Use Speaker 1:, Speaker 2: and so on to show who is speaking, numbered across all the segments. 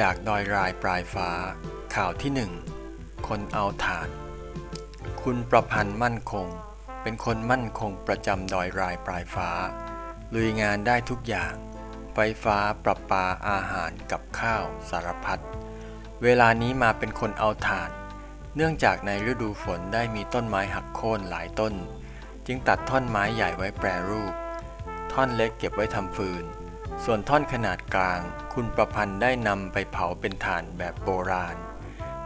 Speaker 1: จากดอยรายปลายฟ้า ข่าวที่หนึ่งคนเอาถ่าน คุณประพันธ์มั่นคง เป็นคนมั่นคงประจำดอยรายปลายฟ้า ลุยงานได้ทุกอย่าง ไฟฟ้าประปาอาหารกับข้าวสารพัด เวลานี้มาเป็นคนเอาถ่าน เนื่องจากในฤดูฝนได้มีต้นไม้หักโค่นหลายต้น จึงตัดท่อนไม้ใหญ่ไว้แปรรูป ท่อนเล็กเก็บไว้ทำฟืน ส่วนท่อนขนาดกลาง คุณประพันธ์ได้นำไปเผาเป็นถ่านแบบโบราณ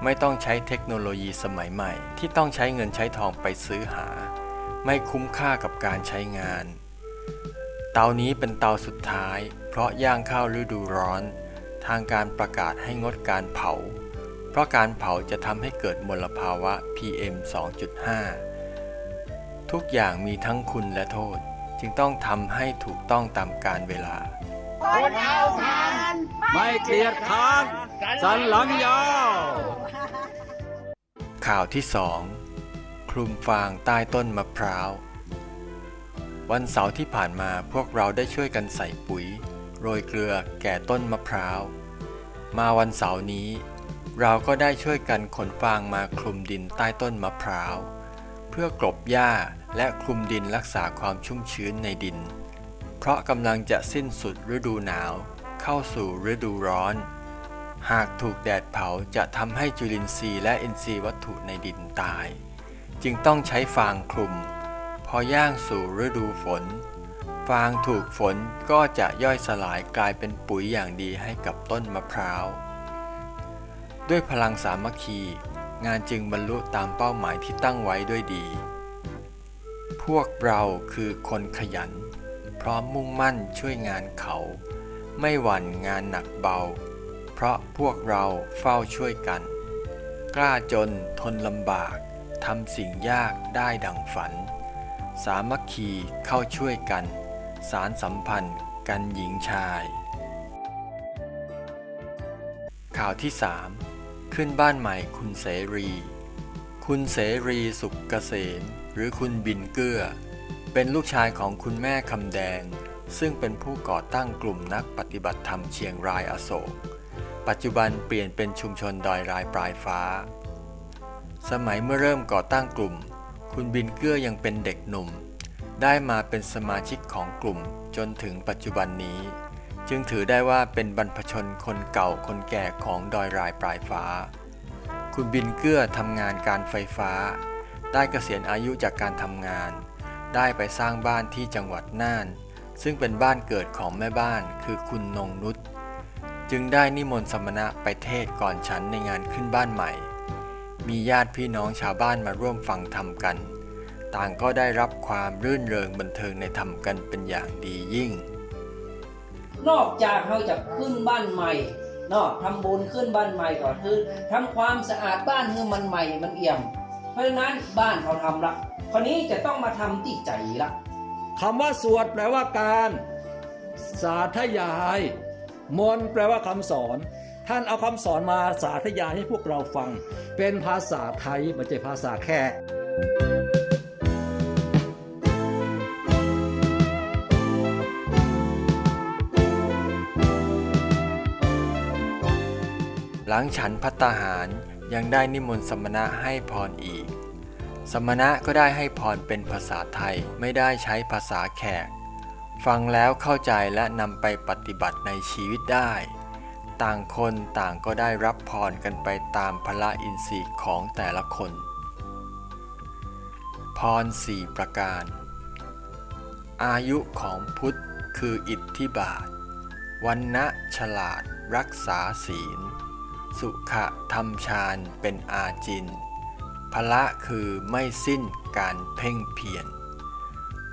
Speaker 1: ไม่ต้องใช้เทคโนโลยีสมัยใหม่ ที่ต้องใช้เงินใช้ทองไปซื้อหา ไม่คุ้มค่ากับการใช้งาน เตานี้เป็นเตาสุดท้าย เพราะย่างเข้าฤดูร้อน ทางการประกาศให้งดการเผา เพราะการเผาจะทำให้เกิดมลภาวะ PM 2.5 ทุกอย่างมีทั้งคุณและโทษจึงต้องทำให้ถูกต้องตามกาลเวลา
Speaker 2: คนเอาทาน
Speaker 3: ไม่เกลียดค้านสันหลังยาว
Speaker 1: ข่าวที่สองคลุมฟางใต้ต้นมะพร้าว วันเสาร์ที่ผ่านมาพวกเราได้ช่วยกันใส่ปุ๋ย โรยเกลือแก่ต้นมะพร้าว มาวันเสาร์นี้ เราก็ได้ช่วยกันขนฟางมาคลุมดินใต้ต้นมะพร้าว เพื่อกลบหญ้าและคลุมดินรักษาความชุ่มชื้นในดิน เพราะกำลังจะสิ้นสุดฤดูหนาว เข้าสู่ฤดูร้อน หากถูกแดดเผาจะทำให้จุลินทรีย์และอินทรีย์วัตถุในดินตาย จึงต้องใช้ฟางคลุม พอย่างสู่ฤดูฝน ฟางถูกฝนก็จะย่อยสลายกลายเป็นปุ๋ยอย่างดีให้กับต้นมะพร้าว ด้วยพลังสามัคคี งานจึงบรรลุตามเป้าหมายที่ตั้งไว้ด้วยดี พวกเราคือคนขยัน พร้อมมุ่งมั่นช่วยงานเขา ไม่หวั่นงานหนักเบา เพราะพวกเราเฝ้าช่วยกัน กล้าจนทนลำบากทำสิ่งยากได้ดังฝัน สามัคคีเข้าช่วยกัน สารสัมพันธ์กันหญิงชาย ข่าวที่ 3 ขึ้นบ้านใหม่คุณเสรี คุณเสรีสุขเกษมหรือคุณบินเกื้อ เป็นลูกชายของคุณแม่คำแดง ซึ่งเป็นผู้ก่อตั้งกลุ่มนักปฏิบัติธรรมเชียงรายอโศก ปัจจุบันเปลี่ยนเป็นชุมชนดอยรายปลายฟ้า สมัยเมื่อเริ่มก่อตั้งกลุ่ม คุณบินเกื้อยังเป็นเด็กหนุ่ม ได้มาเป็นสมาชิกของกลุ่มจนถึงปัจจุบันนี้ จึงถือได้ว่าเป็นบรรพชนคนเก่าคนแก่ของดอยรายปลายฟ้า คุณบินเกื้อทำงานการไฟฟ้า ได้เกษียณอายุจากการทำงาน ได้ไปสร้างบ้านที่จังหวัดน่าน ซึ่งเป็นบ้านเกิดของแม่บ้านคือคุณนงนุชจึงได้นิมนต์สมณะไปเทศก่อนฉันในงานขึ้นบ้านใหม่ มีญาติพี่น้องชาวบ้านมาร่วมฟังธรรมกัน ต่างก็ได้รับความรื่นเริงบันเทิงในธรรมกันเป็นอย่างดียิ่ง
Speaker 4: นอกจากเราจะขึ้นบ้านใหม่เนาะทำบุญขึ้นบ้านใหม่ก่อนคือทำความสะอาดบ้านให้มันใหม่มันเอี่ยม เพราะฉะนั้นบ้านเขาทำละคราวนี้จะต้องมาทำที่ใจละ
Speaker 3: คำว่าสวดแปลว่าการสาธยาย มนต์แปลว่าคำสอน ท่านเอาคำสอนมาสาธยายให้พวกเราฟัง เป็นภาษาไทยไม่ใช่ภาษาแขก
Speaker 1: หลังฉันพัตตาหาร ยังได้นิมนต์สมณะให้พรอีก สมณะก็ได้ให้พรเป็นภาษาไทยไม่ได้ใช้ภาษาแขก ฟังแล้วเข้าใจและนำไปปฏิบัติในชีวิตได้ ต่างคนต่างก็ได้รับพรกันไปตามพละอินทรีย์ของแต่ละคน พรสี่ประการ อายุของพุทธคืออิทธิบาทวันนะฉลาดรักษาศีล สุขะทำฌานเป็นอาจินพละคือไม่สิ้นการเพ่งเพียร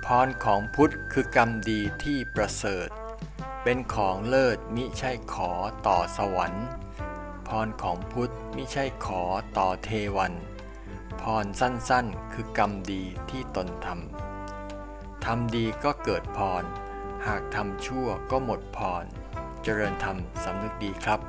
Speaker 1: พรของพุทธคือกรรมดีที่ประเสริฐ เป็นของเลิศมิใช่ขอต่อสวรรค์ พรของพุทธมิใช่ขอต่อเทวัน พรสั้นๆ คือกรรมดีที่ตนทำทำดีก็เกิดพร หากทำชั่วก็หมดพร เจริญธรรมสำนึกดีครับ